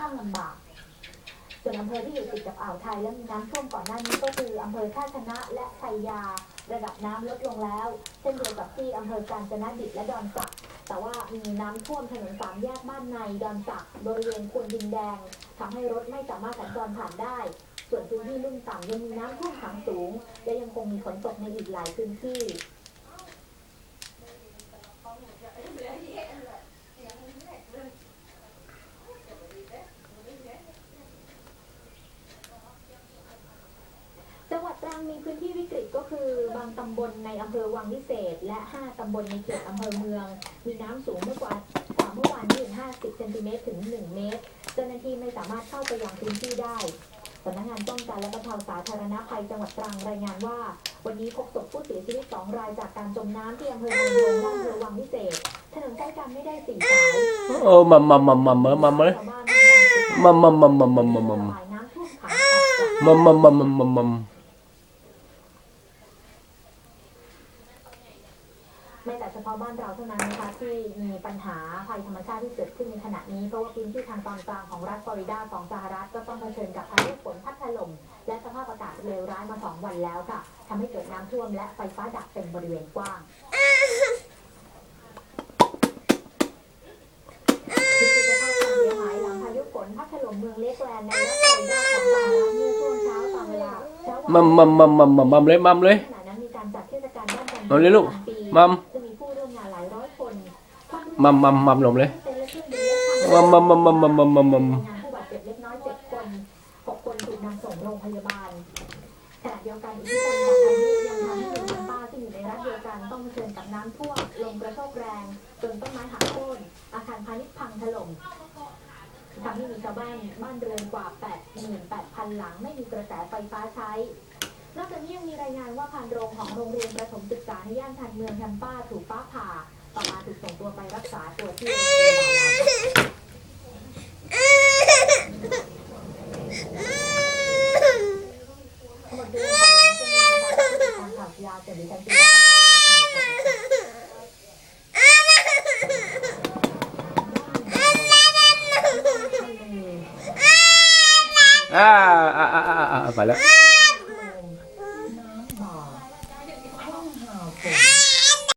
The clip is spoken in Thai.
ข้างลำบากส่วนอำเภอที่อยู่ติดกับอ่าวไทยและมีน้ำท่วมก่อนหน้านี้ก็คืออำเภอท่าชนะและไทยยา ระดับน้ำลดลงแล้ว เช่นเดียวกับที่อำเภอกาญจนดิตและดอนสักแต่ว่ามีน้ำท่วมถนนสามแยกบ้านในดอนสักบริเวณควนดินแดงทำให้รถไม่สามารถสัญจรผ่านได้ ส่วนพื้นที่ลุ่มต่ำยังมีน้ำท่วมขังสูง และยังคงมีฝนตกในอีกหลายพื้นที่ังมีพื้นที่วิกฤตก็คือบางตำบลในอำเภอวังวิเศษ และ 5 ตำบลในเขตอำเภอเมือง มีน้ำสูงมื่อกว่ากว่าเมื่อวานนี้50เซนติเมตรถึง 1 เมตร เจ้าหน้าที่ไม่สามารถเข้าไปยังพื้นที่ได้สำนักงานป้องกันและบรรเทาสาธารณภัยจังหวัดตรังรายงานว่า วันนี้พบศพผู้เสียชีวิต 2 รายจากการจมน้ำที่อำเภอเมืองและอำเภอวังวิเศษ ถนนใช้การไม่ได้สี่สายโอ้มัมมัมมัมมัมมัมมัมเลยชาวบ้ามามามมัมมัมมัมมัมมัมมัมามากมัมมัมมัมมัมมัมมัม ไม่แต่เฉพาะบ้านเราเท่านั้นนะคะที่มีปัญหาภัยธรรมชาติที่เกิดขึ้นในขณะนี้เพราะว่าพื้นที่ทางตอนกลางของรัฐฟลอริดาของสหรัฐก็ต้องเผชิญกับพายุฝนพัดถล่มและสภาพอากาศเลวร้ายมาสองวันแล้วค่ะทำให้เกิดน้ำท่วมและไฟฟ้าดับเป็นบริเวณกว้างพิจิตรภาพความเสียหายหลังพายุฝนพัดถล่มเมืองเลกแลนด์ในรัฐฟลอริดาของสหรัฐเมื่อช่วงเช้าตามเวลาเช้าวันมัมมัมมัมมัมมัมมัมเลยมัมเลยขณะนั้นมีการจัดเทศกาลด้านการเอาเลยลูกประจำปีมัม มัมมัมมัมลงเลยมัมมัมมัมมัมมัมมัมมัมมัมนผู้บาดเจ็บเล็กน้อยเจ็ดคนหกคนถูกนำส่งโรงพยาบาลขณะเดียวกันอิทธิพลขอายุยังทำให้เมืองทัมป้าที่อยู่ในรัฐเดียวกันต้องเผชิญกับน้ำท่วมลมกระโชกแรงจนต้นไม้หักโค่นอาคารพาณิชย์พังถล่มทำให้มีชาวบ้านบ้านเรือนกว่า8,000หลังไม่มีกระแสไฟฟ้าใช้นอกจากนี้ยังมีรายงานว่าพานโรงของโรงเรียนประถมศึกษาในย่านชานเมืองแทมป้าถูกฟ้าผ่า 啊啊啊啊啊！好了。